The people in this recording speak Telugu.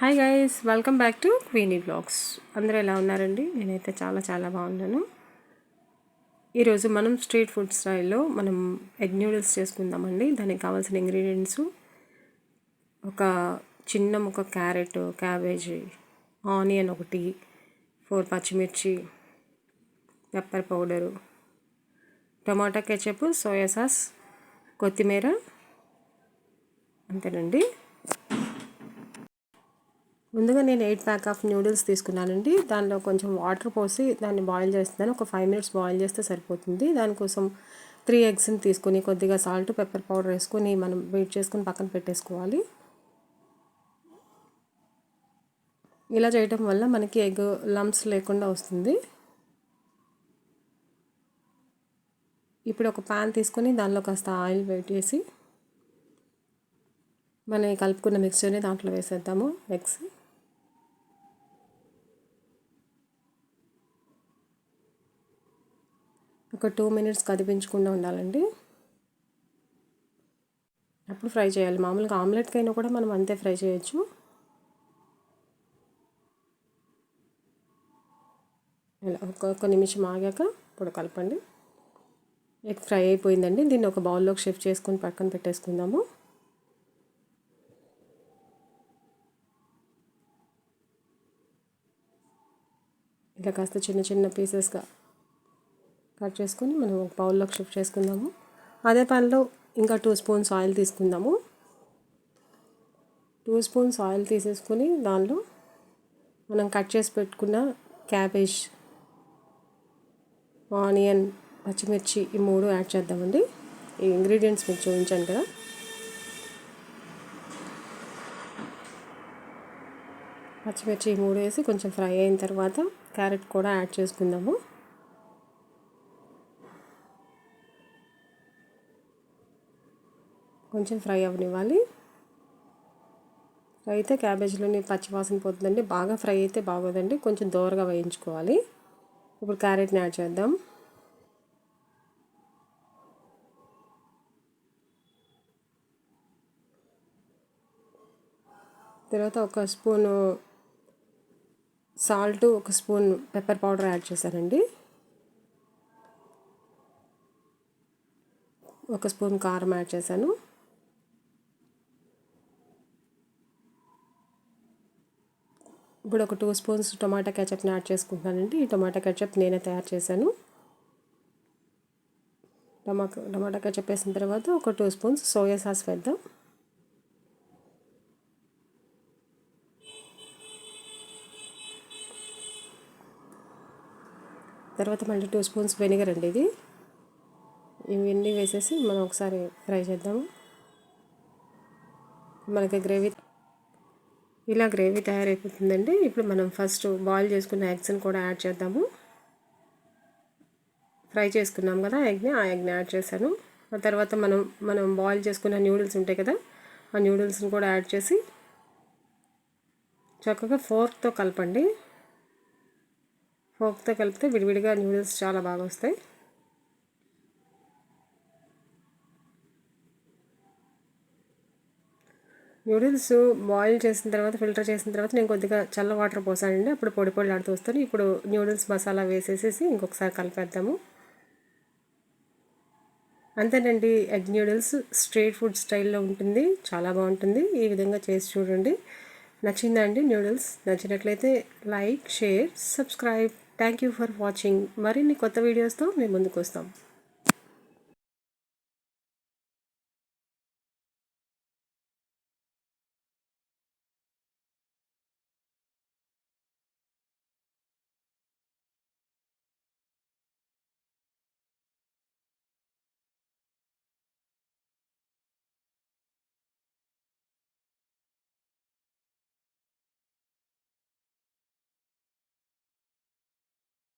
Hi guys welcome back to Queenie blogs అందరూ ఎలా ఉన్నారండి? నేనైతే చాలా చాలా బాగున్నాను. ఈరోజు మనం స్ట్రీట్ ఫుడ్ స్టైల్లో మనం ఎగ్ నూడిల్స్ చేసుకుందామండి. దానికి కావాల్సిన ఇంగ్రీడియంట్స్. ఒక చిన్న ముక్క క్యారెట్ క్యాబేజీ ఆనియన్ ఒకటి ఫోర్ పచ్చిమిర్చి pepper powder tomato ketchup soya sauce కొత్తిమీర అంతేనండి. ముందుగా నేను ఎయిట్ ప్యాక్ ఆఫ్ నూడిల్స్ తీసుకున్నానండి. దానిలో కొంచెం వాటర్ పోసి దాన్ని బాయిల్ చేస్తున్నాను. ఒక ఫైవ్ మినిట్స్ బాయిల్ చేస్తే సరిపోతుంది. దానికోసం త్రీ ఎగ్స్ని తీసుకొని కొద్దిగా సాల్ట్ పెప్పర్ పౌడర్ వేసుకొని మనం వెయిట్ చేసుకొని పక్కన పెట్టేసుకోవాలి. ఇలా చేయటం వల్ల మనకి ఎగ్ లంప్స్ లేకుండా వస్తుంది. ఇప్పుడు ఒక ప్యాన్ తీసుకొని దానిలో కాస్త ఆయిల్ వెయిట్ చేసి మనం కలుపుకున్న మిక్స్చర్ని దాంట్లో వేసేద్దాము. ఎగ్స్. ఒక టూ మినిట్స్ కదిపించకుండా ఉండాలండి. అప్పుడు ఫ్రై చేయాలి. మామూలుగా ఆమ్లెట్కైనా కూడా మనం అంతే ఫ్రై చేయొచ్చు. ఇలా ఒక్కొక్క నిమిషం ఆగాక ఇప్పుడు కలపండి. ఎగ్ ఫ్రై అయిపోయిందండి. దీన్ని ఒక బౌల్లోకి షిఫ్ట్ చేసుకుని పక్కన పెట్టేసుకుందాము. ఇలా కాస్త చిన్న చిన్న పీసెస్గా కట్ చేసుకొని మనం ఒక బౌల్లోకి షిఫ్ట్ చేసుకుందాము. అదే పనిలో ఇంకా టూ స్పూన్స్ ఆయిల్ తీసుకుందాము. టూ స్పూన్స్ ఆయిల్ తీసేసుకొని దానిలో మనం కట్ చేసి పెట్టుకున్న క్యాబేజ్ ఆనియన్ పచ్చిమిర్చి ఈ మూడు యాడ్ చేద్దామండి. ఈ ఇంగ్రీడియంట్స్ మీకు చూపించాను కదా. పచ్చిమిర్చి ఈ మూడు వేసి కొంచెం ఫ్రై అయిన తర్వాత క్యారెట్ కూడా యాడ్ చేసుకుందాము. కొంచెం ఫ్రై అవ్వనివ్వాలి ఫ్రై అయితే క్యాబేజీలోని పచ్చివాసన పోతుందండి. బాగా ఫ్రై అయితే బాగోదండి. కొంచెం దోరగా వేయించుకోవాలి. ఇప్పుడు క్యారెట్ని యాడ్ చేద్దాం. తర్వాత ఒక స్పూను సాల్ట్ ఒక స్పూన్ పెప్పర్ పౌడర్ యాడ్ చేశానండి. ఒక స్పూన్ కారం యాడ్ చేశాను. ఇప్పుడు ఒక టూ స్పూన్స్ టొమాటో కెచప్ని యాడ్ చేసుకుంటున్నానండి. ఈ టొమాటో కెచప్ నేనే తయారు చేశాను. టమాటో టమాటా కెచప్ వేసిన తర్వాత ఒక టూ స్పూన్స్ సోయా సాస్ వేద్దాం. తర్వాత మళ్ళీ టూ స్పూన్స్ వెనిగర్ అండి ఇది. ఇవన్నీ వేసేసి మనం ఒకసారి ఫ్రై చేద్దాము. మనకి గ్రేవీ ఇలా గ్రేవీ తయారైపోతుందండి. ఇప్పుడు మనం ఫస్ట్ బాయిల్ చేసుకున్న ఎగ్స్ని కూడా యాడ్ చేద్దాము. ఫ్రై చేసుకున్నాం కదా ఎగ్ని ఆ ఎగ్ని యాడ్ చేశాను. ఆ తర్వాత మనం మనం బాయిల్ చేసుకున్న న్యూడిల్స్ ఉంటాయి కదా ఆ న్యూడిల్స్ని కూడా యాడ్ చేసి చక్కగా ఫోర్క్తో కలపండి. ఫోర్క్తో కలిపితే విడివిడిగా న్యూడిల్స్ చాలా బాగా వస్తాయి. నూడిల్స్ బాయిల్ చేసిన తర్వాత ఫిల్టర్ చేసిన తర్వాత నేను కొద్దిగా చల్ల వాటర్ పోసానండి. అప్పుడు పొడి పొడి ఆడుతూ వస్తాను. ఇప్పుడు నూడిల్స్ మసాలా వేసేసేసి ఇంకొకసారి కలిపేద్దాము. అంతేనండి ఎగ్ నూడిల్స్ స్ట్రీట్ ఫుడ్ స్టైల్లో ఉంటుంది. చాలా బాగుంటుంది. ఈ విధంగా చేసి చూడండి. నచ్చిందా అండి నూడిల్స్? నచ్చినట్లయితే like share subscribe. Thank you for watching. మరిన్ని కొత్త వీడియోస్తో మేము ముందుకు వస్తాం.